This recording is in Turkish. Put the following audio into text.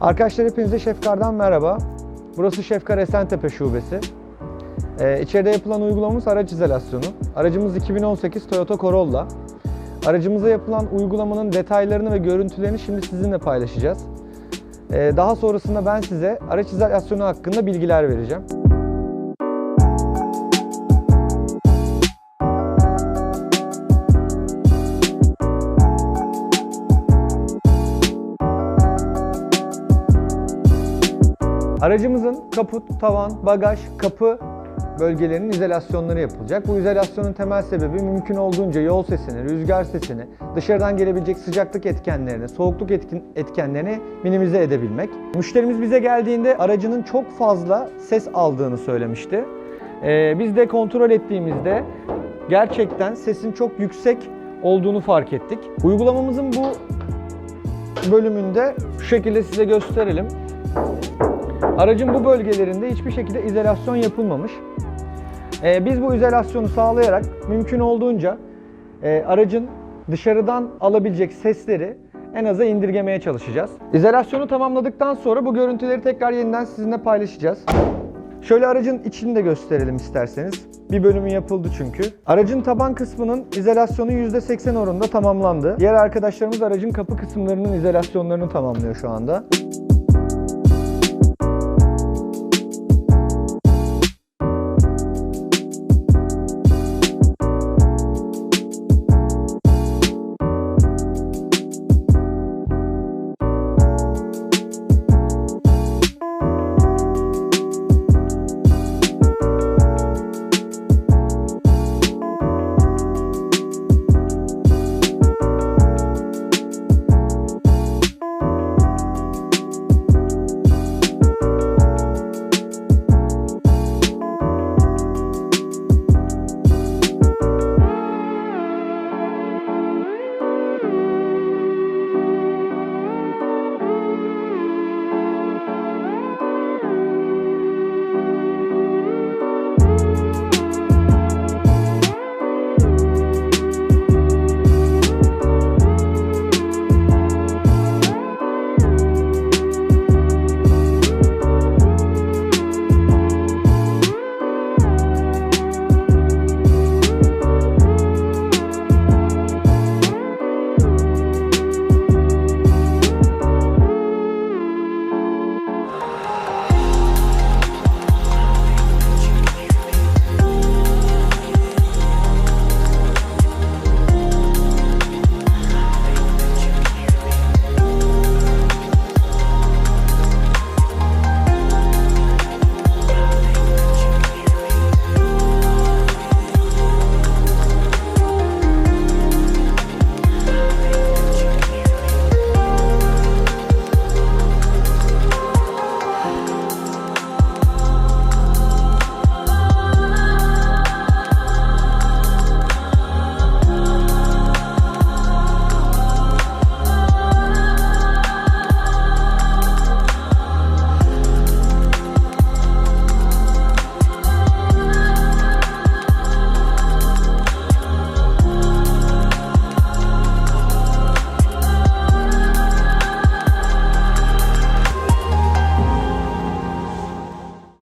Arkadaşlar hepinize Şefkar'dan merhaba. Burası Şefkar Esentepe Şubesi. Ee, içeride yapılan uygulamamız araç izolasyonu. Aracımız 2018 Toyota Corolla. Aracımıza yapılan uygulamanın detaylarını ve görüntülerini şimdi sizinle paylaşacağız. Ee, daha sonrasında ben size araç izolasyonu hakkında bilgiler vereceğim. Aracımızın kaput, tavan, bagaj, kapı bölgelerinin izolasyonları yapılacak. Bu izolasyonun temel sebebi mümkün olduğunca yol sesini, rüzgar sesini, dışarıdan gelebilecek sıcaklık etkenlerini, soğukluk etkin, etkenlerini minimize edebilmek. Müşterimiz bize geldiğinde aracının çok fazla ses aldığını söylemişti. Ee, biz de kontrol ettiğimizde gerçekten sesin çok yüksek olduğunu fark ettik. Uygulamamızın bu bölümünde şu şekilde size gösterelim. Aracın bu bölgelerinde hiçbir şekilde izolasyon yapılmamış. Ee, biz bu izolasyonu sağlayarak mümkün olduğunca e, aracın dışarıdan alabilecek sesleri en aza indirgemeye çalışacağız. İzolasyonu tamamladıktan sonra bu görüntüleri tekrar yeniden sizinle paylaşacağız. Şöyle aracın içini de gösterelim isterseniz. Bir bölümü yapıldı çünkü. Aracın taban kısmının izolasyonu %80 oranında tamamlandı. Diğer arkadaşlarımız aracın kapı kısımlarının izolasyonlarını tamamlıyor şu anda.